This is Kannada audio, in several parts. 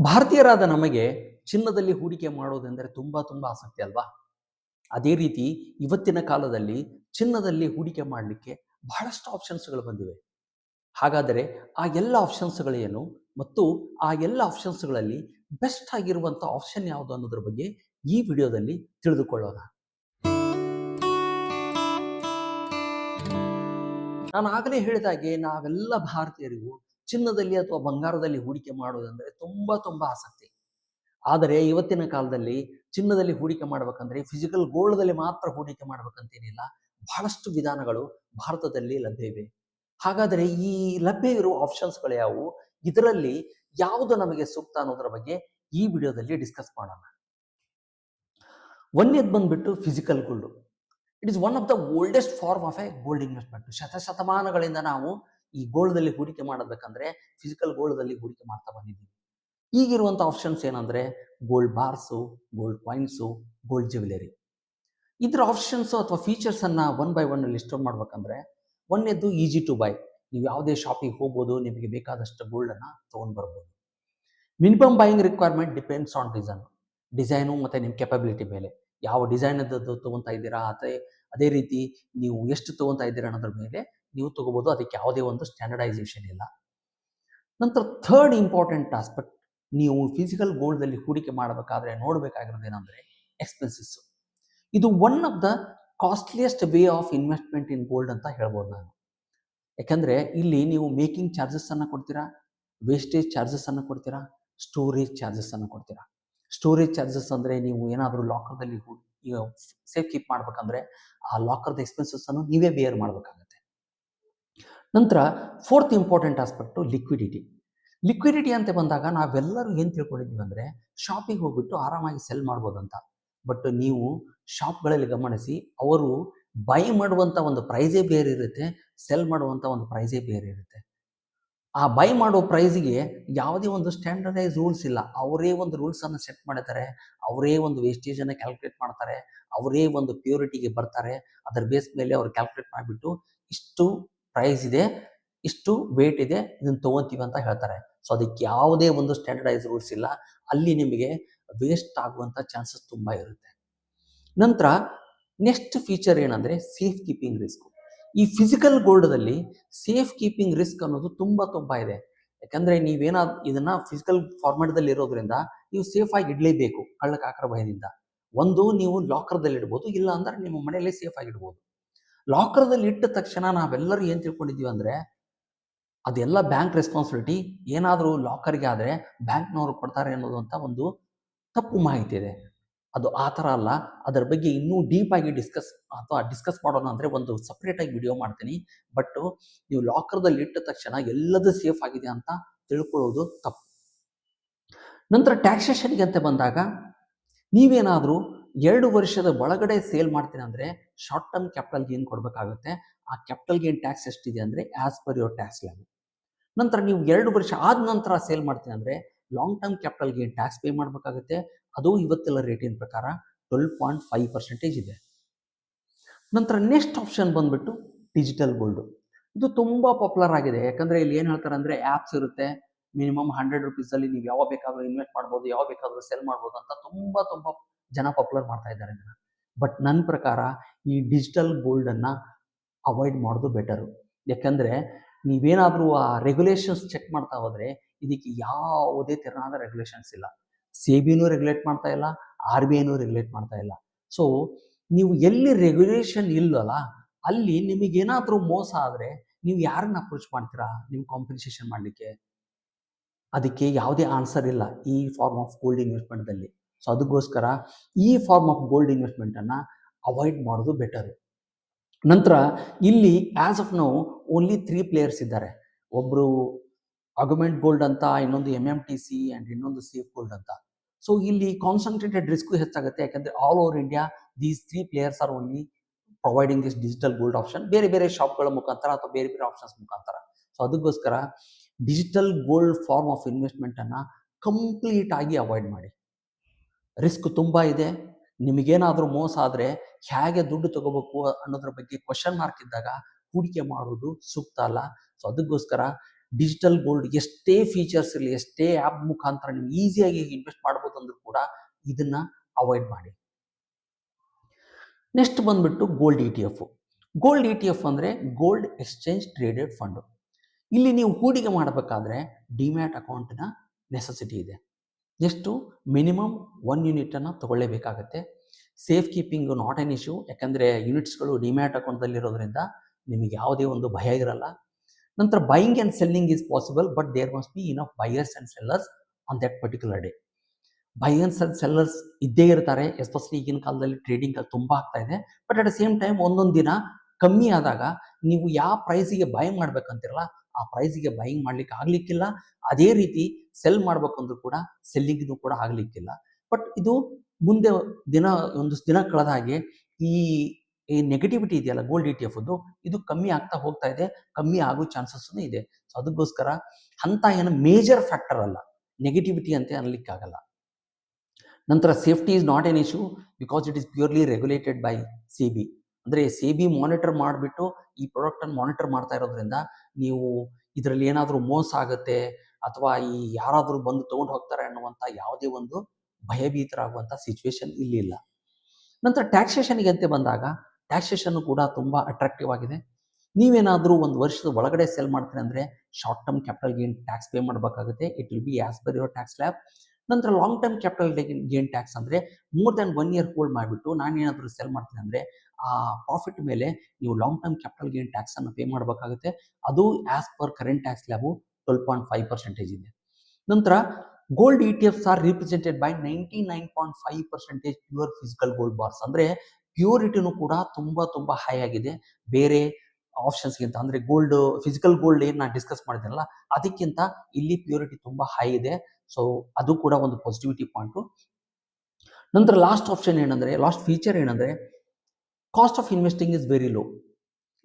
ಭಾರತೀಯರಾದ ನಮಗೆ ಚಿನ್ನದಲ್ಲಿ ಹೂಡಿಕೆ ಮಾಡೋದೆಂದರೆ ತುಂಬ ತುಂಬ ಆಸಕ್ತಿ ಅಲ್ವಾ? ಅದೇ ರೀತಿ ಇವತ್ತಿನ ಕಾಲದಲ್ಲಿ ಚಿನ್ನದಲ್ಲಿ ಹೂಡಿಕೆ ಮಾಡಲಿಕ್ಕೆ ಬಹಳಷ್ಟು ಆಪ್ಷನ್ಸ್ಗಳು ಬಂದಿವೆ. ಹಾಗಾದರೆ ಆ ಎಲ್ಲ ಆಪ್ಷನ್ಸ್ಗಳೇನು ಮತ್ತು ಆ ಎಲ್ಲ ಆಪ್ಷನ್ಸ್ಗಳಲ್ಲಿ ಬೆಸ್ಟ್ ಆಗಿರುವಂಥ ಆಪ್ಷನ್ ಯಾವುದು ಅನ್ನೋದ್ರ ಬಗ್ಗೆ ಈ ವಿಡಿಯೋದಲ್ಲಿ ತಿಳಿದುಕೊಳ್ಳೋಣ. ನಾನು ಆಗಲೇ ಹೇಳಿದಾಗೆ ನಾವೆಲ್ಲ ಭಾರತೀಯರಿಗೂ ಚಿನ್ನದಲ್ಲಿ ಅಥವಾ ಬಂಗಾರದಲ್ಲಿ ಹೂಡಿಕೆ ಮಾಡೋದಂದ್ರೆ ತುಂಬ ತುಂಬ ಆಸಕ್ತಿ. ಆದರೆ ಇವತ್ತಿನ ಕಾಲದಲ್ಲಿ ಚಿನ್ನದಲ್ಲಿ ಹೂಡಿಕೆ ಮಾಡ್ಬೇಕಂದ್ರೆ ಫಿಸಿಕಲ್ ಗೋಲ್ಡ್ದಲ್ಲಿ ಮಾತ್ರ ಹೂಡಿಕೆ ಮಾಡ್ಬೇಕಂತೇನಿಲ್ಲ. ಬಹಳಷ್ಟು ವಿಧಾನಗಳು ಭಾರತದಲ್ಲಿ ಲಭ್ಯ ಇವೆ. ಹಾಗಾದರೆ ಈ ಲಭ್ಯ ಇರುವ ಆಪ್ಷನ್ಸ್ಗಳು ಯಾವುವು? ಇದರಲ್ಲಿ ಯಾವುದು ನಮಗೆ ಸೂಕ್ತ ಅನ್ನೋದರ ಬಗ್ಗೆ ಈ ವಿಡಿಯೋದಲ್ಲಿ ಡಿಸ್ಕಸ್ ಮಾಡೋಣ. ಒಂದೇದು ಬಂದ್ಬಿಟ್ಟು physical gold it is one of the oldest form of a gold investment ಶತಶತಮಾನಗಳಿಂದ ನಾವು ಈ ಗೋಲ್ಡ್ದಲ್ಲಿ ಹೂಡಿಕೆ ಮಾಡಬೇಕಂದ್ರೆ ಫಿಸಿಕಲ್ ಗೋಲ್ಡ್ದಲ್ಲಿ ಹೂಡಿಕೆ ಮಾಡ್ತಾ ಬಂದಿದ್ದೀವಿ. ಈಗಿರುವಂಥ ಆಪ್ಷನ್ಸ್ ಏನಂದ್ರೆ gold bars gold coins gold jewellery ಇದರ ಆಪ್ಷನ್ಸು ಅಥವಾ ಫೀಚರ್ಸನ್ನು ಒನ್ ಬೈ ಒನ್ ಲಿಸ್ಟ್ ಮಾಡ್ಬೇಕಂದ್ರೆ ಒಂದೇದ್ದು ಈಜಿ ಟು ಬೈ ನೀವು ಯಾವುದೇ ಶಾಪಿಗೆ ಹೋಗ್ಬೋದು, ನಿಮಗೆ ಬೇಕಾದಷ್ಟು ಗೋಲ್ಡನ್ನು ತೊಗೊಂಡು ಬರ್ಬೋದು. Minimum buying requirement depends on design design ಮತ್ತು ನಿಮ್ಮ ಕೆಪಬಿಲಿಟಿ ಮೇಲೆ. ಯಾವ ಡಿಸೈನದ್ದು ತೊಗೊತಾ ಇದ್ದೀರಾ, ಅದೇ ಅದೇ ರೀತಿ ನೀವು ಎಷ್ಟು ತಗೋತಾ ಇದ್ದೀರ ಅನ್ನೋದ್ರ ಮೇಲೆ ನೀವು ತಗೋಬೋದು. ಅದಕ್ಕೆ ಯಾವುದೇ ಒಂದು ಸ್ಟ್ಯಾಂಡರ್ಡೈಸೇಷನ್ ಇಲ್ಲ. ನಂತರ ಥರ್ಡ್ ಇಂಪಾರ್ಟೆಂಟ್ ಆಸ್ಪೆಕ್ಟ್ ನೀವು ಫಿಸಿಕಲ್ ಗೋಲ್ಡಲ್ಲಿ ಹೂಡಿಕೆ ಮಾಡಬೇಕಾದ್ರೆ ನೋಡಬೇಕಾಗಿರೋದು ಏನಂದರೆ ಎಕ್ಸ್ಪೆನ್ಸಸ್ಸು ಇದು one of the costliest way of investment in gold ಅಂತ ಹೇಳ್ಬೋದು ನಾನು. ಯಾಕಂದರೆ ಇಲ್ಲಿ ನೀವು ಮೇಕಿಂಗ್ ಚಾರ್ಜಸ್ಸನ್ನು ಕೊಡ್ತೀರಾ? ವೇಸ್ಟೇಜ್ ಚಾರ್ಜಸ್ಸನ್ನು ಕೊಡ್ತೀರಾ? ಸ್ಟೋರೇಜ್ ಚಾರ್ಜಸ್ಸನ್ನು ಕೊಡ್ತೀರಾ? ಸ್ಟೋರೇಜ್ ಚಾರ್ಜಸ್ ಅಂದರೆ ನೀವು ಏನಾದರೂ ಲಾಕರ್ದಲ್ಲಿ ಈಗ ಸೇಫ್ ಕೀಪ್ ಮಾಡ್ಬೇಕಂದ್ರೆ ಆ ಲಾಕರ್ದ ಎಕ್ಸ್ಪೆನ್ಸಸ್ಸನ್ನು ನೀವೇ ಬೇರ್ ಮಾಡಬೇಕಾಗುತ್ತೆ. ನಂತರ fourth important aspect liquidity liquidity ಅಂತ ಬಂದಾಗ ನಾವೆಲ್ಲರೂ ಏನು ತಿಳ್ಕೊಂಡಿದ್ದೀವಿ ಅಂದರೆ ಶಾಪಿಗೆ ಹೋಗ್ಬಿಟ್ಟು ಆರಾಮಾಗಿ ಸೆಲ್ ಮಾಡ್ಬೋದಂತ. ಬಟ್ ನೀವು ಶಾಪ್ಗಳಲ್ಲಿ ಗಮನಿಸಿ ಅವರು ಬೈ ಮಾಡುವಂಥ ಒಂದು ಪ್ರೈಸೇ ಬೇರೆ ಇರುತ್ತೆ ಸೆಲ್ ಮಾಡುವಂಥ ಒಂದು ಪ್ರೈಸೇ ಬೇರೆ ಇರುತ್ತೆ. ಆ ಬೈ ಮಾಡೋ ಪ್ರೈಸ್ಗೆ ಯಾವುದೇ ಒಂದು ಸ್ಟ್ಯಾಂಡರ್ಡೈಸ್ ರೂಲ್ಸ್ ಇಲ್ಲ. ಅವರೇ ಒಂದು ರೂಲ್ಸನ್ನು ಸೆಟ್ ಮಾಡಿದ್ದಾರೆ ಅವರೇ ಒಂದು ವೇಸ್ಟೇಜನ್ನು ಕ್ಯಾಲ್ಕುಲೇಟ್ ಮಾಡ್ತಾರೆ, ಅವರೇ ಒಂದು ಪ್ಯೂರಿಟಿಗೆ ಬರ್ತಾರೆ. ಅದರ ಬೇಸ್ ಮೇಲೆ ಅವ್ರು ಕ್ಯಾಲ್ಕುಲೇಟ್ ಮಾಡಿಬಿಟ್ಟು ಇಷ್ಟು ಪ್ರೈಸ್ ಇದೆ, ಇಷ್ಟು ವೇಟ್ ಇದೆ, ಇದನ್ನು ತೊಗೊತೀವಿ ಅಂತ ಹೇಳ್ತಾರೆ. ಸೊ ಅದಕ್ಕೆ ಯಾವುದೇ ಒಂದು ಸ್ಟ್ಯಾಂಡರ್ಡೈಸ್ ರೂಲ್ಸ್ ಇಲ್ಲ. ಅಲ್ಲಿ ನಿಮಗೆ ವೇಸ್ಟ್ ಆಗುವಂಥ ಚಾನ್ಸಸ್ ತುಂಬ ಇರುತ್ತೆ. ನಂತರ ನೆಕ್ಸ್ಟ್ ಫೀಚರ್ ಏನಂದರೆ ಸೇಫ್ ಕೀಪಿಂಗ್ ರಿಸ್ಕ್ ಈ ಫಿಸಿಕಲ್ ಗೋಲ್ಡ್ದಲ್ಲಿ ಸೇಫ್ ಕೀಪಿಂಗ್ ರಿಸ್ಕ್ ಅನ್ನೋದು ತುಂಬ ತುಂಬ ಇದೆ. ಯಾಕಂದರೆ ನೀವೇನಾದ ಇದನ್ನ ಫಿಸಿಕಲ್ ಫಾರ್ಮೆಟ್ದಲ್ಲಿ ಇರೋದ್ರಿಂದ ನೀವು ಸೇಫ್ ಆಗಿ ಇಡಲೇಬೇಕು ಕಳ್ಳಕಾಕರ ಭಯದಿಂದ. ಒಂದು, ನೀವು ಲಾಕರ್ದಲ್ಲಿ ಇಡ್ಬೋದು ಇಲ್ಲ ಅಂದ್ರೆ ನಿಮ್ಮ ಮನೆಯಲ್ಲೇ ಸೇಫ್ ಆಗಿ ಇಡ್ಬೋದು. ಲಾಕರ್ದಲ್ಲಿ ಇಟ್ಟ ತಕ್ಷಣ ನಾವೆಲ್ಲರೂ ಏನು ತಿಳ್ಕೊಂಡಿದ್ದೀವಿ ಅಂದರೆ, ಅದೆಲ್ಲ ಬ್ಯಾಂಕ್ ರೆಸ್ಪಾನ್ಸಿಬಿಲಿಟಿ ಏನಾದರೂ ಲಾಕರ್ಗೆ ಆದರೆ ಬ್ಯಾಂಕ್ನವರು ಕೊಡ್ತಾರೆ ಅನ್ನೋದು ಅಂತ ಒಂದು ತಪ್ಪು ಮಾಹಿತಿ ಇದೆ. ಅದು ಆ ಥರ ಅಲ್ಲ. ಅದರ ಬಗ್ಗೆ ಇನ್ನೂ ಡೀಪಾಗಿ ಡಿಸ್ಕಸ್ ಅಥವಾ ಡಿಸ್ಕಸ್ ಮಾಡೋಣ ಅಂದರೆ ಒಂದು ಸಪ್ರೇಟಾಗಿ ವಿಡಿಯೋ ಮಾಡ್ತೀನಿ. ಬಟ್ ನೀವು ಲಾಕರ್ದಲ್ಲಿ ಇಟ್ಟ ತಕ್ಷಣ ಎಲ್ಲದೂ ಸೇಫ್ ಆಗಿದೆ ಅಂತ ತಿಳ್ಕೊಳ್ಳೋದು ತಪ್ಪು. ನಂತರ ಟ್ಯಾಕ್ಸೇಷನ್ಗೆ ಅಂತ ಬಂದಾಗ ನೀವೇನಾದರೂ ಎರಡು ವರ್ಷದ ಒಳಗಡೆ ಸೇಲ್ ಮಾಡ್ತೀನಿ ಅಂದರೆ ಶಾರ್ಟ್ ಟರ್ಮ್ ಕ್ಯಾಪಿಟಲ್ ಗೇನ್ ಕೊಡಬೇಕಾಗುತ್ತೆ. ಆ ಕ್ಯಾಪಿಟಲ್ ಗೇನ್ ಟ್ಯಾಕ್ಸ್ ಎಷ್ಟಿದೆ ಅಂದರೆ as per your tax level ನಂತರ ನೀವು ಎರಡು ವರ್ಷ ಆದ ನಂತರ ಸೇಲ್ ಮಾಡ್ತೀನಿ ಅಂದರೆ long term capital gain tax pay ಮಾಡಬೇಕಾಗುತ್ತೆ. ಅದು ಇವತ್ತೆಲ್ಲ ರೇಟಿನ ಪ್ರಕಾರ ಟ್ವೆಲ್ ಪಾಯಿಂಟ್ ಫೈವ್ ಪರ್ಸೆಂಟೇಜ್ ಇದೆ. ನಂತರ ನೆಕ್ಸ್ಟ್ ಆಪ್ಷನ್ ಬಂದ್ಬಿಟ್ಟು ಡಿಜಿಟಲ್ ಗೋಲ್ಡು ಇದು ತುಂಬ ಪಾಪ್ಯುಲರ್ ಆಗಿದೆ. ಯಾಕಂದರೆ ಇಲ್ಲಿ ಏನು ಹೇಳ್ತಾರೆ ಅಂದರೆ ಆ್ಯಪ್ಸ್ ಇರುತ್ತೆ. ಮಿನಿಮಮ್ ಹಂಡ್ರೆಡ್ ರುಪೀಸಲ್ಲಿ ನೀವು ಯಾವ ಬೇಕಾದರೂ ಇನ್ವೆಸ್ಟ್ ಮಾಡ್ಬೋದು, ಯಾವ ಬೇಕಾದರೂ ಸೆಲ್ ಮಾಡ್ಬೋದು ಅಂತ ತುಂಬ ತುಂಬ ಜನ ಪಾಪ್ಯುಲರ್ ಮಾಡ್ತಾ ಇದ್ದಾರೆ ಇದನ್ನು. ಬಟ್ ನನ್ನ ಪ್ರಕಾರ ಈ ಡಿಜಿಟಲ್ ಗೋಲ್ಡನ್ನು ಅವಾಯ್ಡ್ ಮಾಡೋದು ಬೆಟರು ಯಾಕಂದರೆ ನೀವೇನಾದರೂ ಆ ರೆಗ್ಯುಲೇಷನ್ಸ್ ಚೆಕ್ ಮಾಡ್ತಾ ಹೋದರೆ ಇದಕ್ಕೆ ಯಾವುದೇ ತೆರನಾದ ರೆಗ್ಯುಲೇಷನ್ಸ್ ಇಲ್ಲ. ಸೇಬಿನೂ ರೆಗ್ಯುಲೇಟ್ ಮಾಡ್ತಾ ಇಲ್ಲ ಆರ್ ಬಿ ಐನೂ ರೆಗ್ಯುಲೇಟ್ ಮಾಡ್ತಾ ಇಲ್ಲ. ಸೊ ನೀವು ಎಲ್ಲಿ ರೆಗ್ಯುಲೇಷನ್ ಇಲ್ಲಲ್ಲ ಅಲ್ಲಿ ನಿಮಗೇನಾದರೂ ಮೋಸ ಆದರೆ ನೀವು ಯಾರನ್ನ ಅಪ್ರೋಚ್ ಮಾಡ್ತೀರಾ ನಿಮ್ಮ ಕಾಂಪನ್ಸೇಷನ್ ಮಾಡಲಿಕ್ಕೆ? ಅದಕ್ಕೆ ಯಾವುದೇ ಆನ್ಸರ್ ಇಲ್ಲ ಈ ಫಾರ್ಮ್ ಆಫ್ ಗೋಲ್ಡ್ ಇನ್ವೆಸ್ಟ್ಮೆಂಟ್ದಲ್ಲಿ ಸೊ ಅದಕ್ಕೋಸ್ಕರ ಈ ಫಾರ್ಮ್ ಆಫ್ ಗೋಲ್ಡ್ ಇನ್ವೆಸ್ಟ್ಮೆಂಟನ್ನು ಅವಾಯ್ಡ್ ಮಾಡೋದು ಬೆಟರು ನಂತರ ಇಲ್ಲಿ as of now only three players ಇದ್ದಾರೆ. ಒಬ್ಬರು ಅಗ್ಯುಮೆಂಟ್ ಗೋಲ್ಡ್ ಅಂತ, ಇನ್ನೊಂದು M M T C and ಇನ್ನೊಂದು ಸೇಫ್ ಗೋಲ್ಡ್ ಅಂತ. ಸೊ ಇಲ್ಲಿ ಕಾನ್ಸಂಟ್ರೇಟೆಡ್ ರಿಸ್ಕು ಹೆಚ್ಚಾಗುತ್ತೆ. ಯಾಕಂದರೆ all over India these three players are only providing this digital gold option ಬೇರೆ ಬೇರೆ ಶಾಪ್ಗಳ ಮುಖಾಂತರ ಅಥವಾ ಬೇರೆ ಬೇರೆ ಆಪ್ಷನ್ಸ್ ಮುಖಾಂತರ. ಸೊ ಅದಕ್ಕೋಸ್ಕರ ಡಿಜಿಟಲ್ ಗೋಲ್ಡ್ ಫಾರ್ಮ್ ಆಫ್ ಇನ್ವೆಸ್ಟ್ಮೆಂಟನ್ನು ಕಂಪ್ಲೀಟ್ ಆಗಿ ಅವಾಯ್ಡ್ ಮಾಡಿ. ರಿಸ್ಕ್ ತುಂಬ ಇದೆ. ನಿಮಗೇನಾದರೂ ಮೋಸ ಆದರೆ ಹೇಗೆ ದುಡ್ಡು ತಗೋಬೇಕು ಅನ್ನೋದ್ರ ಬಗ್ಗೆ ಕ್ವಶನ್ ಮಾರ್ಕ್ ಇದ್ದಾಗ ಹೂಡಿಕೆ ಮಾಡೋದು ಸೂಕ್ತ ಅಲ್ಲ. ಸೊ ಅದಕ್ಕೋಸ್ಕರ ಡಿಜಿಟಲ್ ಗೋಲ್ಡ್ ಎಷ್ಟೇ ಫೀಚರ್ಸ್ ಇರಲಿ, ಎಷ್ಟೇ ಆ್ಯಪ್ ಮುಖಾಂತರ ನೀವು ಈಸಿಯಾಗಿ ಇನ್ವೆಸ್ಟ್ ಮಾಡ್ಬೋದು ಅಂದ್ರೂ ಕೂಡ ಇದನ್ನ ಅವಾಯ್ಡ್ ಮಾಡಿ. ನೆಕ್ಸ್ಟ್ ಬಂದ್ಬಿಟ್ಟು gold E T F gold E T F ಅಂದರೆ ಗೋಲ್ಡ್ ಎಕ್ಸ್ಚೇಂಜ್ ಟ್ರೇಡೆಡ್ ಫಂಡು ಇಲ್ಲಿ ನೀವು ಹೂಡಿಕೆ ಮಾಡಬೇಕಾದ್ರೆ ಡಿಮ್ಯಾಟ್ ಅಕೌಂಟಿನ ನೆಸೆಸಿಟಿ ಇದೆ. ಎಷ್ಟು? ಮಿನಿಮಮ್ ಒನ್ ಯೂನಿಟನ್ನು ತಗೊಳ್ಳೇಬೇಕಾಗತ್ತೆ. Safe keeping not an issue ಯಾಕಂದರೆ ಯೂನಿಟ್ಸ್ಗಳು ಡಿಮ್ಯಾಟ್ ಅಕೌಂಟಲ್ಲಿರೋದ್ರಿಂದ ನಿಮಗೆ ಯಾವುದೇ ಒಂದು ಭಯ ಇರಲ್ಲ. ನಂತರ buying and selling is possible but there must be enough buyers and sellers on that particular day buyers and sellers ಇದ್ದೇ ಇರ್ತಾರೆ ಎಸ್ಪೆಷಲಿ ಈಗಿನ ಕಾಲದಲ್ಲಿ ಟ್ರೇಡಿಂಗ್ ತುಂಬ ಆಗ್ತಾ ಇದೆ. But at the same time ಒಂದೊಂದು ದಿನ ಕಮ್ಮಿ ಆದಾಗ ನೀವು ಯಾವ ಪ್ರೈಸಿಗೆ ಬೈ ಮಾಡ್ಬೇಕಂತಿರಲ್ಲ, ಆ ಪ್ರೈಸಿಗೆ ಬೈಯಿಂಗ್ ಮಾಡ್ಲಿಕ್ಕೆ ಆಗ್ಲಿಕ್ಕಿಲ್ಲ. ಅದೇ ರೀತಿ ಸೆಲ್ ಮಾಡ್ಬೇಕಂದ್ರೂ ಕೂಡ ಸೆಲ್ಲಿಂಗ್ನು ಕೂಡ ಆಗ್ಲಿಕ್ಕಿಲ್ಲ. ಬಟ್ ಇದು ಮುಂದೆ ದಿನ, ಒಂದಷ್ಟು ದಿನ ಕಳೆದ ಹಾಗೆ ಈ ಈ ನೆಗೆಟಿವಿಟಿ ಇದೆಯಲ್ಲ ಗೋಲ್ಡ್ ಇ ಟಿ ಎಫ್ ಇದು ಕಮ್ಮಿ ಆಗ್ತಾ ಹೋಗ್ತಾ ಇದೆ, ಕಮ್ಮಿ ಆಗೋ ಚಾನ್ಸಸ್ ಇದೆ. ಸೊ ಅದಕ್ಕೋಸ್ಕರ ಅಂತ ಏನು ಮೇಜರ್ ಫ್ಯಾಕ್ಟರ್ ಅಲ್ಲ ನೆಗೆಟಿವಿಟಿ ಅಂತ ಅನ್ಲಿಕ್ಕಾಗಲ್ಲ. ನಂತರ safety is not an issue because it is purely regulated by SEBI ಅಂದರೆ ಸಿ ಬಿ ಮಾನಿಟರ್ ಮಾಡಿಬಿಟ್ಟು ಈ ಪ್ರಾಡಕ್ಟನ್ನು ಮಾನಿಟರ್ ಮಾಡ್ತಾ ಇರೋದ್ರಿಂದ ನೀವು ಇದರಲ್ಲಿ ಏನಾದರೂ ಮೋಸ ಆಗುತ್ತೆ ಅಥವಾ ಈ ಯಾರಾದರೂ ಬಂದು ತೊಗೊಂಡು ಹೋಗ್ತಾರೆ ಅನ್ನುವಂಥ ಯಾವುದೇ ಒಂದು ಭಯಭೀತರಾಗುವಂಥ ಸಿಚುವೇಶನ್ ಇಲ್ಲಿ ಇಲ್ಲ ನಂತರ ಟ್ಯಾಕ್ಸೇಷನ್ಗೆ ಅಂತ ಬಂದಾಗ ಟ್ಯಾಕ್ಸೇಷನ್ ಕೂಡ ತುಂಬ ಅಟ್ರಾಕ್ಟಿವ್ ಆಗಿದೆ. ನೀವೇನಾದರೂ ಒಂದು ವರ್ಷದ ಒಳಗಡೆ ಸೆಲ್ ಮಾಡ್ತೀರಿ ಅಂದರೆ short term capital gain tax pay ಮಾಡಬೇಕಾಗುತ್ತೆ. It will be as per your tax slab ನಂತರ long term capital gain tax ಅಂದರೆ more than one year hold ಮಾಡಿಬಿಟ್ಟು ನಾನೇನಾದರೂ ಸೆಲ್ ಮಾಡ್ತೀನಿ ಅಂದರೆ ಆ ಪ್ರಾಫಿಟ್ ಮೇಲೆ ನೀವು ಲಾಂಗ್ ಟರ್ಮ್ ಕ್ಯಾಪಿಟಲ್ ಗೇನ್ ಟ್ಯಾಕ್ಸನ್ನು ಪೇ ಮಾಡಬೇಕಾಗುತ್ತೆ. ಅದು as per current tax slab twelve point five percentage ಇದೆ. ನಂತರ gold E T Fs are represented by ninety nine point five percentage pure physical gold bars ಅಂದರೆ ಪ್ಯೂರಿಟಿನೂ ಕೂಡ ತುಂಬ ತುಂಬ ಹೈ ಆಗಿದೆ. ಬೇರೆ ಆಪ್ಷನ್ಸ್ಗಿಂತ ಅಂದರೆ ಗೋಲ್ಡ್ ಫಿಸಿಕಲ್ ಗೋಲ್ಡ್ ಏನು ನಾನು ಡಿಸ್ಕಸ್ ಮಾಡಿದ್ನಲ್ಲ, ಅದಕ್ಕಿಂತ ಇಲ್ಲಿ ಪ್ಯೂರಿಟಿ ತುಂಬ ಹೈ ಇದೆ. ಸೊ ಅದು ಕೂಡ ಒಂದು ಪಾಸಿಟಿವಿಟಿ ಪಾಯಿಂಟು ನಂತರ ಲಾಸ್ಟ್ ಆಪ್ಷನ್ ಏನಂದರೆ ಲಾಸ್ಟ್ ಫೀಚರ್ ಏನಂದರೆ cost of investing is very low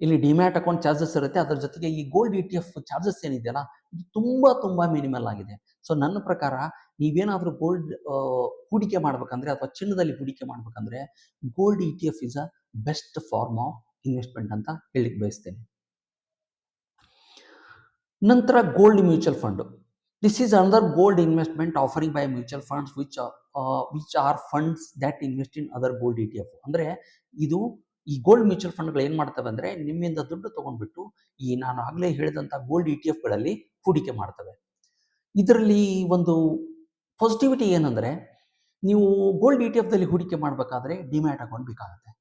ಇಲ್ಲಿ ಡಿಮ್ಯಾಟ್ ಅಕೌಂಟ್ ಚಾರ್ಜಸ್ ಇರುತ್ತೆ. ಅದರ ಜೊತೆಗೆ ಈ gold E T F charges ಏನಿದೆಯಲ್ಲ, ಇದು ತುಂಬ ತುಂಬ ಮಿನಿಮಲ್ ಆಗಿದೆ. ಸೊ ನನ್ನ ಪ್ರಕಾರ ನೀವೇನಾದರೂ ಗೋಲ್ಡ್ ಹೂಡಿಕೆ ಮಾಡ್ಬೇಕಂದ್ರೆ ಅಥವಾ ಚಿನ್ನದಲ್ಲಿ ಹೂಡಿಕೆ ಮಾಡ್ಬೇಕಂದ್ರೆ gold E T F is a best form of investment ಅಂತ ಹೇಳಿಕ್ ಬಯಸ್ತೇನೆ. ನಂತರ gold mutual fund this is another gold investment offering by mutual funds which which are funds that invest in other gold E T F ಅಂದರೆ ಇದು ಈ ಗೋಲ್ಡ್ ಮ್ಯೂಚುವಲ್ ಫಂಡ್ಗಳು ಏನು ಮಾಡ್ತವೆ ಅಂದರೆ ನಿಮ್ಮಿಂದ ದುಡ್ಡು ತಗೊಂಡ್ಬಿಟ್ಟು ಈ ನಾನು ಆಗಲೇ ಹೇಳಿದಂಥ ಗೋಲ್ಡ್ ಇ ಟಿ ಎಫ್ಗಳಲ್ಲಿ ಹೂಡಿಕೆ ಮಾಡ್ತವೆ. ಇದರಲ್ಲಿ ಒಂದು ಪಾಸಿಟಿವಿಟಿ ಏನಂದರೆ ನೀವು ಗೋಲ್ಡ್ ಇ ಟಿ ಎಫ್ದಲ್ಲಿ ಹೂಡಿಕೆ ಮಾಡಬೇಕಾದ್ರೆ ಡಿಮ್ಯಾಟ್ ಅಕೌಂಟ್ ಬೇಕಾಗುತ್ತೆ.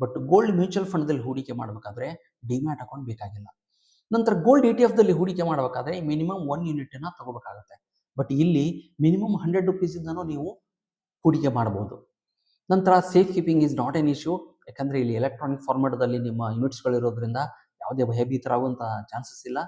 ಬಟ್ ಗೋಲ್ಡ್ ಮ್ಯೂಚುವಲ್ ಫಂಡ್ದಲ್ಲಿ ಹೂಡಿಕೆ ಮಾಡಬೇಕಾದ್ರೆ ಡಿಮ್ಯಾಟ್ ಅಕೌಂಟ್ ಬೇಕಾಗಿಲ್ಲ. ನಂತರ ಗೋಲ್ಡ್ ಇ ಟಿ ಎಫ್ದಲ್ಲಿ ಹೂಡಿಕೆ ಮಾಡಬೇಕಾದ್ರೆ ಮಿನಿಮಮ್ ಒನ್ ಯೂನಿಟನ್ನು ತಗೋಬೇಕಾಗುತ್ತೆ. ಬಟ್ ಇಲ್ಲಿ ಮಿನಿಮಮ್ ಹಂಡ್ರೆಡ್ ರುಪೀಸಿಂದನೂ ನೀವು ಹೂಡಿಕೆ ಮಾಡ್ಬೋದು. ನಂತರ safe keeping is not an issue ಯಾಕಂದರೆ ಇಲ್ಲಿ ಎಲೆಕ್ಟ್ರಾನಿಕ್ ಫಾರ್ಮೆಟ್ದಲ್ಲಿ ನಿಮ್ಮ ಯೂನಿಟ್ಸ್ಗಳಿರೋದ್ರಿಂದ ಯಾವುದೇ ಭಯಭೀತರಾಗುವಂಥ ಚಾನ್ಸಸ್ ಇಲ್ಲ.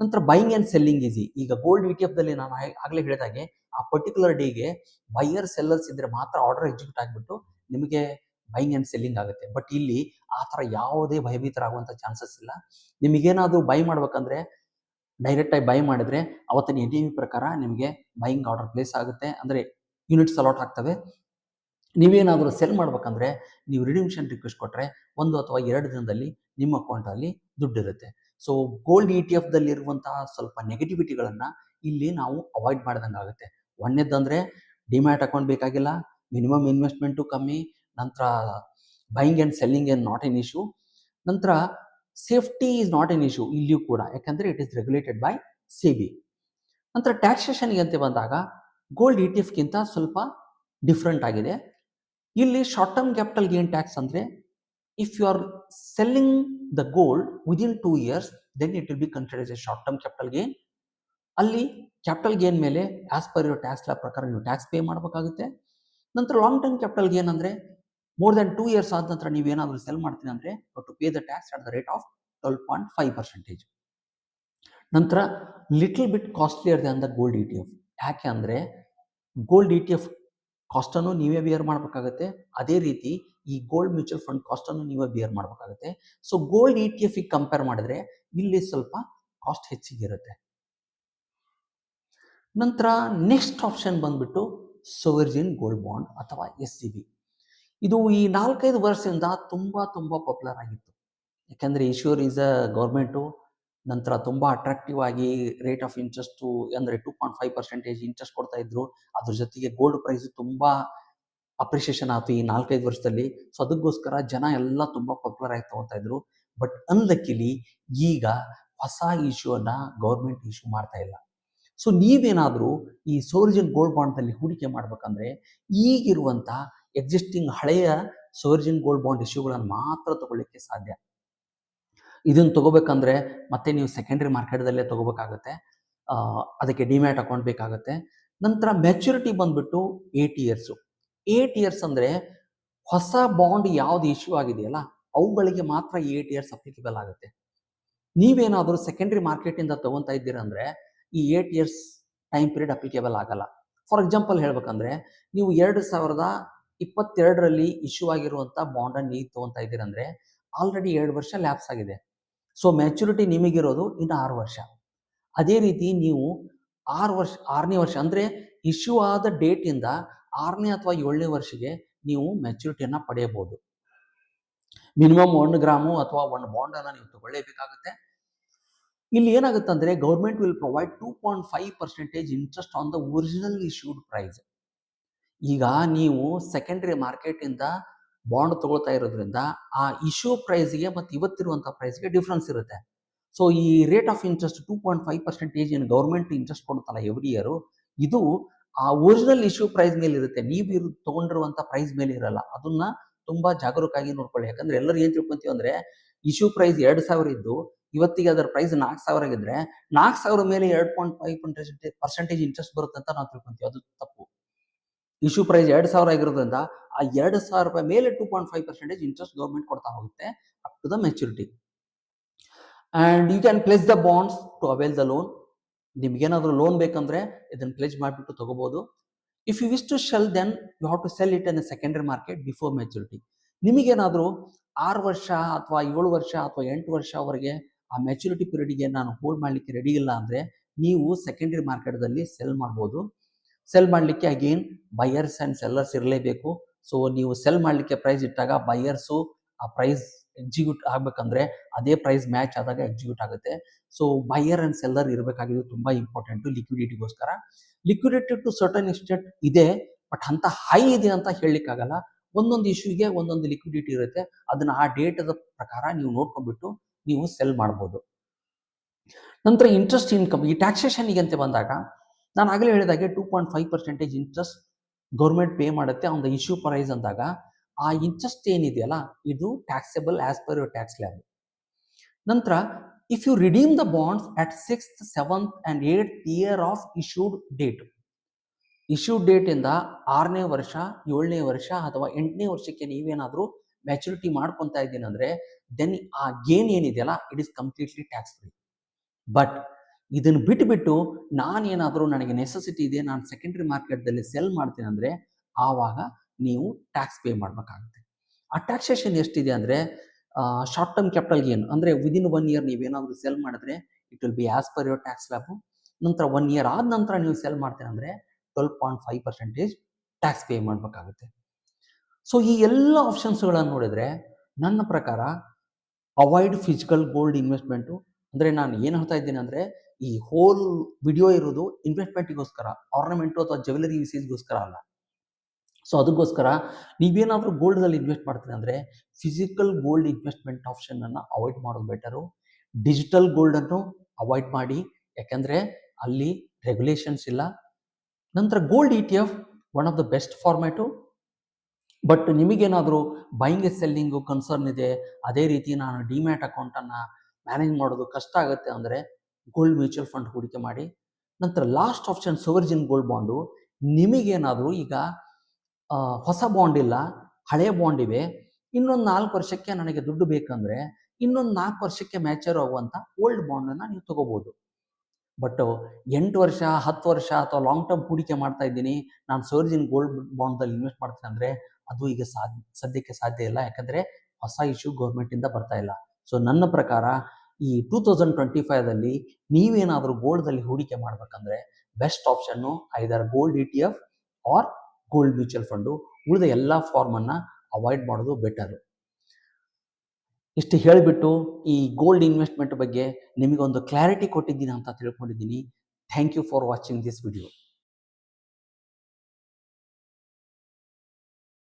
ನಂತರ ಬೈಯಿಂಗ್ ಆ್ಯಂಡ್ ಸೆಲ್ಲಿಂಗ್ ಈಸಿ ಈಗ ಗೋಲ್ಡ್ ಇ ಟಿ ಎಫ್ದಲ್ಲಿ ನಾನು ಆಗಲೇ ಹೇಳಿದಾಗೆ ಆ ಪರ್ಟಿಕ್ಯುಲರ್ ಡೇಗೆ ಬೈಯರ್ ಸೆಲ್ಲರ್ಸ್ ಇದ್ದರೆ ಮಾತ್ರ ಆರ್ಡರ್ ಎಕ್ಸಿಕ್ಯೂಟ್ ಆಗಿಬಿಟ್ಟು ನಿಮಗೆ ಬೈಯಿಂಗ್ ಆ್ಯಂಡ್ ಸೆಲ್ಲಿಂಗ್ ಆಗುತ್ತೆ. ಬಟ್ ಇಲ್ಲಿ ಆ ಥರ ಯಾವುದೇ ಭಯಭೀತರಾಗುವಂಥ ಚಾನ್ಸಸ್ ಇಲ್ಲ. ನಿಮಗೇನಾದರೂ ಬೈ ಮಾಡ್ಬೇಕಂದ್ರೆ ಡೈರೆಕ್ಟಾಗಿ ಬೈ ಮಾಡಿದ್ರೆ ಅವತ್ತಿನ ಎ ಟಿ ವಿ ಪ್ರಕಾರ ನಿಮಗೆ ಬೈಯಿಂಗ್ ಆರ್ಡರ್ ಪ್ಲೇಸ್ ಆಗುತ್ತೆ. ಅಂದರೆ ಯೂನಿಟ್ಸ್ ಅಲಾಟ್ ಆಗ್ತವೆ. ನೀವೇನಾದರೂ ಸೆಲ್ ಮಾಡ್ಬೇಕಂದ್ರೆ ನೀವು ರಿಡಿಮ್ಷನ್ ರಿಕ್ವೆಸ್ಟ್ ಕೊಟ್ಟರೆ ಒಂದು ಅಥವಾ ಎರಡು ದಿನದಲ್ಲಿ ನಿಮ್ಮ ಅಕೌಂಟಲ್ಲಿ ದುಡ್ಡಿರುತ್ತೆ ಸೊ ಗೋಲ್ಡ್ ಇ ಟಿ ಎಫ್ದಲ್ಲಿರುವಂತಹ ಸ್ವಲ್ಪ ನೆಗೆಟಿವಿಟಿಗಳನ್ನು ಇಲ್ಲಿ ನಾವು ಅವಾಯ್ಡ್ ಮಾಡ್ದಂಗೆ ಆಗುತ್ತೆ. ಒಂದನೇದಂದರೆ ಡಿಮ್ಯಾಟ್ ಅಕೌಂಟ್ ಬೇಕಾಗಿಲ್ಲ ಮಿನಿಮಮ್ ಇನ್ವೆಸ್ಟ್ಮೆಂಟು ಕಮ್ಮಿ, ನಂತರ ಬೈಯಿಂಗ್ ಆ್ಯಂಡ್ ಸೆಲ್ಲಿಂಗ್ ಏನು ನಾಟ್ ಎನ್ ಇಶ್ಯೂ ನಂತರ safety is not an issue ಇಲ್ಲಿಯೂ ಕೂಡ, ಯಾಕಂದರೆ it is regulated by SEBI ನಂತರ ಟ್ಯಾಕ್ಸೇಷನ್ಗೆ ಅಂತ ಬಂದಾಗ ಗೋಲ್ಡ್ ಇ ಟಿ ಎಫ್ಗಿಂತ ಸ್ವಲ್ಪ ಡಿಫ್ರೆಂಟ್ ಆಗಿದೆ. ಇಲ್ಲಿ short term capital gain tax ಅಂದರೆ if you are selling the gold within two years then it will be considers a short term capital gain ಅಲ್ಲಿ ಕ್ಯಾಪಿಟಲ್ ಗೇನ್ ಮೇಲೆ as per your tax law ಪ್ರಕಾರ ನೀವು ಟ್ಯಾಕ್ಸ್ ಪೇ ಮಾಡಬೇಕಾಗುತ್ತೆ. ನಂತರ ಲಾಂಗ್ ಟರ್ಮ್ ಕ್ಯಾಪಿಟಲ್ ಗೇನ್ ಅಂದರೆ ಮೋರ್ ದೆನ್ ಟೂ ಇಯರ್ಸ್ ಆದ ನಂತರ ನೀವೇನಾದರೂ ಸೆಲ್ ಮಾಡ್ತೀನಿ ಅಂದರೆ to pay the tax at the rate of twelve point five percentage ನಂತರ little bit costlier the gold E T F ಯಾಕೆ ಅಂದರೆ ಗೋಲ್ಡ್ ಇ ಟಿ ಎಫ್ ಕಾಸ್ಟನ್ನು ನೀವೇ ಬಿಯರ್ ಮಾಡಬೇಕಾಗುತ್ತೆ. ಅದೇ ರೀತಿ ಈ ಗೋಲ್ಡ್ ಮ್ಯೂಚುವಲ್ ಫಂಡ್ ಕಾಸ್ಟನ್ನು ನೀವೇ ಬಿಯರ್ ಮಾಡಬೇಕಾಗುತ್ತೆ. So gold E T compare ಮಾಡಿದ್ರೆ ಇಲ್ಲಿ ಸ್ವಲ್ಪ ಕಾಸ್ಟ್ ಹೆಚ್ಚಿಗಿರುತ್ತೆ. ನಂತರ ನೆಕ್ಸ್ಟ್ ಆಪ್ಷನ್ ಬಂದ್ಬಿಟ್ಟು ಸೋವರ್ಜಿನ್ ಗೋಲ್ಡ್ ಬಾಂಡ್ ಅಥವಾ ಎಸ್ ಸಿ ಬಿ ಇದು ಈ ನಾಲ್ಕೈದು ವರ್ಷದಿಂದ ತುಂಬ ತುಂಬ ಪಾಪ್ಯುಲರ್ ಆಗಿತ್ತು. ಯಾಕೆಂದರೆ ಇಶ್ಯೂರ್ ಈಸ್ ಅ ಗೌರ್ಮೆಂಟು ನಂತರ ತುಂಬ ಅಟ್ರಾಕ್ಟಿವ್ ಆಗಿ ರೇಟ್ ಆಫ್ ಇಂಟ್ರೆಸ್ಟು ಅಂದರೆ two point five percentage interest ಕೊಡ್ತಾ ಇದ್ರು. ಅದ್ರ ಜೊತೆಗೆ ಗೋಲ್ಡ್ ಪ್ರೈಸ್ ತುಂಬ ಅಪ್ರಿಷಿಯೇಷನ್ ಆಯ್ತು ಈ ನಾಲ್ಕೈದು ವರ್ಷದಲ್ಲಿ. ಸೊ ಅದಕ್ಕೋಸ್ಕರ ಜನ ಎಲ್ಲ ತುಂಬ ಪಾಪ್ಯುಲರ್ ಆಗಿ ತಗೋತಾ ಇದ್ರು. ಬಟ್ ಅನ್ಲಕ್ಕಿಲಿ ಈಗ ಹೊಸ ಇಶ್ಯೂನ ಗೌರ್ಮೆಂಟ್ ಇಶ್ಯೂ ಮಾಡ್ತಾ ಇಲ್ಲ. ಸೊ ನೀವೇನಾದರೂ ಈ ಸೋರ್ಜಿನ್ ಗೋಲ್ಡ್ ಬಾಂಡ್ನಲ್ಲಿ ಹೂಡಿಕೆ ಮಾಡ್ಬೇಕಂದ್ರೆ ಈಗಿರುವಂಥ ಎಕ್ಸಿಸ್ಟಿಂಗ್ ಹಳೆಯ ಸೋರ್ಜಿನ್ ಗೋಲ್ಡ್ ಬಾಂಡ್ ಇಶ್ಯೂಗಳನ್ನು ಮಾತ್ರ ತಗೊಳ್ಳಿಕ್ಕೆ ಸಾಧ್ಯ. ಇದನ್ನು ತಗೋಬೇಕಂದ್ರೆ ಮತ್ತೆ ನೀವು ಸೆಕೆಂಡ್ರಿ ಮಾರ್ಕೆಟ್ದಲ್ಲೇ ತೊಗೋಬೇಕಾಗತ್ತೆ. ಅದಕ್ಕೆ ಡಿಮ್ಯಾಟ್ ಅಕೌಂಟ್ ಬೇಕಾಗುತ್ತೆ. ನಂತರ ಮೆಚುರಿಟಿ ಬಂದ್ಬಿಟ್ಟು ಏಟ್ ಇಯರ್ಸು ಏಟ್ ಇಯರ್ಸ್ ಅಂದರೆ ಹೊಸ ಬಾಂಡ್ ಯಾವ್ದು ಇಶ್ಯೂ ಆಗಿದೆಯಲ್ಲ, ಅವುಗಳಿಗೆ ಮಾತ್ರ ಏಟ್ ಇಯರ್ಸ್ ಅಪ್ಲಿಕಬಲ್ ಆಗುತ್ತೆ. ನೀವೇನಾದರೂ ಸೆಕೆಂಡ್ರಿ ಮಾರ್ಕೆಟಿಂದ ತೊಗೊತಾ ಇದ್ದೀರಾ ಅಂದರೆ ಈ eight years time period applicable ಆಗಲ್ಲ. ಫಾರ್ ಎಕ್ಸಾಂಪಲ್ ಹೇಳ್ಬೇಕಂದ್ರೆ ನೀವು ಎರಡು ಸಾವಿರದ ಇಪ್ಪತ್ತೆರಡರಲ್ಲಿ ಇಶ್ಯೂ ಆಗಿರುವಂಥ ಬಾಂಡನ್ನು ನೀವು ತೊಗೊತಾ ಇದ್ದೀರಂದ್ರೆ ಆಲ್ರೆಡಿ ಎರಡು ವರ್ಷ ಲ್ಯಾಪ್ಸ್ ಆಗಿದೆ. ಸೊ ಮ್ಯಾಚುರಿಟಿ ನಿಮಗಿರೋದು ಇನ್ನು ಆರು ವರ್ಷ. ಅದೇ ರೀತಿ ನೀವು ಆರು ವರ್ಷ, ಆರನೇ ವರ್ಷ, ಅಂದರೆ ಇಶ್ಯೂ ಆದ ಡೇಟಿಂದ ಆರನೇ ಅಥವಾ ಏಳನೇ ವರ್ಷಕ್ಕೆ ನೀವು ಮೆಚುರಿಟಿಯನ್ನು ಪಡೆಯಬಹುದು. ಮಿನಿಮಮ್ ಒನ್ ಗ್ರಾಮು ಅಥವಾ ಒಂದು ಬಾಂಡನ್ನು ನೀವು ತಗೊಳ್ಳೇಬೇಕಾಗುತ್ತೆ. ಇಲ್ಲಿ ಏನಾಗುತ್ತೆ ಅಂದರೆ government will provide two point five percentage interest on the original issued price ಈಗ ನೀವು ಸೆಕೆಂಡರಿ ಮಾರ್ಕೆಟಿಂದ ಬಾಂಡ್ ತಗೊಳ್ತಾ ಇರೋದ್ರಿಂದ ಆ ಇಶ್ಯೂ ಪ್ರೈಸ್ಗೆ ಮತ್ತು ಇವತ್ತಿರುವಂಥ ಪ್ರೈಸ್ಗೆ ಡಿಫ್ರೆನ್ಸ್ ಇರುತ್ತೆ. ಸೊ ಈ rate of interest two point five percentage ಏನು ಗೌರ್ಮೆಂಟ್ ಇಂಟ್ರೆಸ್ಟ್ ಕೊಡುತ್ತಲ್ಲ ಎವ್ರಿ ಇಯರು ಇದು ಆ ಒರಿಜಿನಲ್ ಇಶ್ಯೂ ಪ್ರೈಸ್ ಮೇಲೆ ಇರುತ್ತೆ. ನೀವು ಇರು ತಗೊಂಡಿರುವಂಥ ಪ್ರೈಸ್ ಮೇಲೆ ಇರಲ್ಲ. ಅದನ್ನ ತುಂಬಾ ಜಾಗರೂಕಾಗಿ ನೋಡ್ಕೊಳ್ಳಿ. ಯಾಕಂದ್ರೆ ಎಲ್ಲರೂ ಏನು ತಿಳ್ಕೊಂತೀವಿ ಅಂದ್ರೆ ಇಶ್ಯೂ ಪ್ರೈಸ್ ಎರಡು ಸಾವಿರ ಇದ್ದು ಇವತ್ತಿಗೆ ಅದರ ಪ್ರೈಸ್ ನಾಲ್ಕು ಸಾವಿರ ಆಗಿದ್ರೆ ನಾಲ್ಕು ಸಾವಿರ ಮೇಲೆ ಎರಡು ಪಾಯಿಂಟ್ ಫೈವ್ ಪರ್ಸೆಂಟೇಜ್ ಇಂಟ್ರೆಸ್ಟ್ ಬರುತ್ತೆ ಅಂತ ನಾವು ತಿಳ್ಕೊಂತೀವಿ. ಅದು ತಪ್ಪು. ಇಶ್ಯೂ ಪ್ರೈಸ್ ಎರಡು ಸಾವಿರ ಆಗಿರೋದ್ರಿಂದ ಆ ಎರಡು ಸಾವಿರ ರೂಪಾಯಿ ಮೇಲೆ two point five percentage interest government ಕೊಡ್ತಾ ಹೋಗುತ್ತೆ up to the maturity and you can place the bonds to avail the loan ನಿಮ್ಗೇನಾದರೂ ಲೋನ್ ಬೇಕಂದ್ರೆ ಇದನ್ನು ಪ್ಲೇಸ್ ಮಾಡಿಬಿಟ್ಟು ತಗೋಬೋದು. If you wish to sell then you have to sell it in secondary market before maturity ನಿಮಗೇನಾದರೂ ಆರು ವರ್ಷ ಅಥವಾ ಏಳು ವರ್ಷ ಅಥವಾ ಎಂಟು ವರ್ಷವರೆಗೆ ಆ ಮೆಚುರಿಟಿ ಪೀರಿಯಡ್ಗೆ ನಾನು ಹೋಲ್ಡ್ ಮಾಡಲಿಕ್ಕೆ ರೆಡಿ ಇಲ್ಲ ಅಂದರೆ ನೀವು ಸೆಕೆಂಡರಿ ಮಾರ್ಕೆಟ್ದಲ್ಲಿ ಸೆಲ್ ಮಾಡ್ಬೋದು. ಸೆಲ್ ಮಾಡಲಿಕ್ಕೆ ಅಗೇನ್ ಬೈಯರ್ಸ್ ಆ್ಯಂಡ್ ಸೆಲ್ಲರ್ಸ್ ಇರಲೇಬೇಕು. ಸೊ ನೀವು ಸೆಲ್ ಮಾಡಲಿಕ್ಕೆ ಪ್ರೈಸ್ ಇಟ್ಟಾಗ ಬೈಯರ್ಸು ಆ ಪ್ರೈಸ್ ಎಕ್ಸಿಕ್ಯೂಟ್ ಆಗಬೇಕಂದ್ರೆ ಅದೇ ಪ್ರೈಸ್ ಮ್ಯಾಚ್ ಆದಾಗ ಎಕ್ಸಿಕ್ಯೂಟ್ ಆಗುತ್ತೆ. ಸೊ ಬೈಯರ್ ಆ್ಯಂಡ್ ಸೆಲ್ಲರ್ ಇರಬೇಕಾಗಿದ್ದು ತುಂಬ ಇಂಪಾರ್ಟೆಂಟು ಲಿಕ್ವಿಡಿಟಿಗೋಸ್ಕರ ಲಿಕ್ವಿಡಿಟಿ ಟು ಸರ್ಟನ್ ಎಕ್ಸ್ಟೆಂಟ್ ಇದೆ ಬಟ್ ಅಂತ ಹೈ ಇದೆ ಅಂತ ಹೇಳಲಿಕ್ಕಾಗಲ್ಲ. ಒಂದೊಂದು ಇಶ್ಯೂಗೆ ಒಂದೊಂದು ಲಿಕ್ವಿಡಿಟಿ ಇರುತ್ತೆ. ಅದನ್ನ ಆ ಡೇಟದ ಪ್ರಕಾರ ನೀವು ನೋಡ್ಕೊಂಡ್ಬಿಟ್ಟು ನೀವು ಸೆಲ್ ಮಾಡ್ಬೋದು. ನಂತರ ಇಂಟ್ರೆಸ್ಟ್ ಇನ್ಕಮ್ ಈ ಟ್ಯಾಕ್ಸೇಷನ್ಗೆ ಅಂತ ಬಂದಾಗ, ನಾನು ಆಗಲೇ ಹೇಳಿದಾಗೆ two point five percentage interest government pay ಮಾಡುತ್ತೆ ಆನ್ ದ ಇಶ್ಯೂ ಪ್ರೈಸ್ ಅಂದಾಗ, ಆ ಇಂಟ್ರೆಸ್ಟ್ ಏನಿದೆಯಲ್ಲ, ಇದು taxable as per your tax slab ನಂತರ if you redeem the bonds at sixth seventh and eighth year of issued date issue ಡೇಟಿಂದ ಆರನೇ ವರ್ಷ, ಏಳನೇ ವರ್ಷ ಅಥವಾ ಎಂಟನೇ ವರ್ಷಕ್ಕೆ ನೀವೇನಾದರೂ ಮೆಚುರಿಟಿ ಮಾಡ್ಕೊತಾ ಇದ್ದೀನಿ ಅಂದರೆ ದೆನ್ ಆ ಗೇನ್ ಏನಿದೆಯಲ್ಲ it is completely tax free but ಇದನ್ನು ಬಿಟ್ಟುಬಿಟ್ಟು ನಾನೇನಾದರೂ ನನಗೆ ನೆಸೆಸಿಟಿ ಇದೆ, ನಾನು ಸೆಕೆಂಡ್ರಿ ಮಾರ್ಕೆಟ್ದಲ್ಲಿ ಸೆಲ್ ಮಾಡ್ತೀನಿ ಅಂದರೆ ಆವಾಗ ನೀವು ಟ್ಯಾಕ್ಸ್ ಪೇ ಮಾಡಬೇಕಾಗುತ್ತೆ. ಆ ಟ್ಯಾಕ್ಸೇಷನ್ ಎಷ್ಟಿದೆ ಅಂದರೆ ಶಾರ್ಟ್ ಟರ್ಮ್ ಕ್ಯಾಪಿಟಲ್ ಗೇನ್ ಅಂದರೆ ವಿದಿನ್ ಒನ್ ಇಯರ್ ನೀವೇನಾದರೂ ಸೆಲ್ ಮಾಡಿದ್ರೆ it will be as per your tax slab ನಂತರ ಒನ್ ಇಯರ್ ಆದ ನಂತರ ನೀವು ಸೆಲ್ ಮಾಡ್ತೀನಿ ಅಂದರೆ twelve point five percentage tax pay ಮಾಡಬೇಕಾಗುತ್ತೆ. ಸೊ ಈ ಎಲ್ಲ ಆಪ್ಷನ್ಸ್ಗಳನ್ನು ನೋಡಿದರೆ ನನ್ನ ಪ್ರಕಾರ ಅವಾಯ್ಡ್ ಫಿಸಿಕಲ್ ಗೋಲ್ಡ್ ಇನ್ವೆಸ್ಟ್ಮೆಂಟು ಅಂದರೆ ನಾನು ಏನು ಹೇಳ್ತಾ ಇದ್ದೀನಿ ಅಂದರೆ ಈ ಹೋಲ್ ವಿಡಿಯೋ ಇರೋದು ಇನ್ವೆಸ್ಟ್ಮೆಂಟ್ಗೋಸ್ಕರ ಆರ್ನಮೆಂಟು ಅಥವಾ ಜ್ಯುವೆಲರಿ ಯೂಸೇಜ್ಗೋಸ್ಕರ ಅಲ್ಲ. ಸೊ ಅದಕ್ಕೋಸ್ಕರ ನೀವೇನಾದರೂ ಗೋಲ್ಡಲ್ಲಿ ಇನ್ವೆಸ್ಟ್ ಮಾಡ್ತೀನಿ ಅಂದರೆ ಫಿಸಿಕಲ್ ಗೋಲ್ಡ್ ಇನ್ವೆಸ್ಟ್ಮೆಂಟ್ ಆಪ್ಷನನ್ನು ಅವಾಯ್ಡ್ ಮಾಡೋದು ಬೆಟರು ಡಿಜಿಟಲ್ ಗೋಲ್ಡನ್ನು ಅವಾಯ್ಡ್ ಮಾಡಿ. ಯಾಕೆಂದರೆ ಅಲ್ಲಿ ರೆಗ್ಯುಲೇಷನ್ಸ್ ಇಲ್ಲ. ನಂತರ gold E T F one of the best format but ನಿಮಗೇನಾದರೂ ಬೈಯಿಂಗ್ ಸೆಲ್ಲಿಂಗು ಕನ್ಸರ್ನ್ ಇದೆ, ಅದೇ ರೀತಿ ನಾನು ಡಿಮ್ಯಾಟ್ ಅಕೌಂಟನ್ನು ಮ್ಯಾನೇಜ್ ಮಾಡೋದು ಕಷ್ಟ ಆಗುತ್ತೆ ಅಂದರೆ ಗೋಲ್ಡ್ ಮ್ಯೂಚುವಲ್ ಫಂಡ್ ಹೂಡಿಕೆ ಮಾಡಿ, ನಂತರ last option sovereign gold bond ನಿಮಗೇನಾದರೂ ಈಗ ಹೊಸ ಬಾಂಡ್ ಇಲ್ಲ ಹಳೆಯ ಬಾಂಡ್ ಇವೆ, ಇನ್ನೊಂದು ನಾಲ್ಕು ವರ್ಷಕ್ಕೆ ನನಗೆ ದುಡ್ಡು ಬೇಕಂದ್ರೆ, ಇನ್ನೊಂದು ನಾಲ್ಕು ವರ್ಷಕ್ಕೆ ಮ್ಯಾಚರ್ ಆಗುವಂಥ ಓಲ್ಡ್ ಬಾಂಡನ್ನು ನೀವು ತಗೋಬೋದು. ಬಟ್ ಎಂಟು ವರ್ಷ, ಹತ್ತು ವರ್ಷ ಅಥವಾ ಲಾಂಗ್ ಟರ್ಮ್ ಹೂಡಿಕೆ ಮಾಡ್ತಾ ಇದ್ದೀನಿ, ನಾನು ಸೋರ್ಜಿನ್ ಗೋಲ್ಡ್ ಬಾಂಡ್ದಲ್ಲಿ ಇನ್ವೆಸ್ಟ್ ಮಾಡ್ತೀನಿ ಅಂದರೆ, ಅದು ಈಗ ಸಾಧ್ಯ ಸದ್ಯಕ್ಕೆ ಸಾಧ್ಯ ಇಲ್ಲ. ಯಾಕಂದರೆ ಹೊಸ ಇಶ್ಯೂ ಗೌರ್ಮೆಂಟಿಂದ ಬರ್ತಾ ಇಲ್ಲ. ಸೊ ನನ್ನ ಪ್ರಕಾರ ಈ ಟೂ ತೌಸಂಡ್ ಟ್ವೆಂಟಿ ಫೈವ್ದಲ್ಲಿ ನೀವೇನಾದರೂ ಗೋಲ್ಡ್ದಲ್ಲಿ ಹೂಡಿಕೆ ಮಾಡಬೇಕಂದ್ರೆ best option either gold E T F or gold mutual fund ಉಳಿದ ಎಲ್ಲ ಫಾರ್ಮನ್ನು ಅವಾಯ್ಡ್ ಮಾಡೋದು ಬೆಟರು ಇಷ್ಟು ಹೇಳಿಬಿಟ್ಟು ಈ ಗೋಲ್ಡ್ ಇನ್ವೆಸ್ಟ್ಮೆಂಟ್ ಬಗ್ಗೆ ನಿಮಗೊಂದು ಕ್ಲಾರಿಟಿ ಕೊಟ್ಟಿದ್ದೀನಿ ಅಂತ ತಿಳ್ಕೊಂಡಿದ್ದೀನಿ. Thank you for watching this video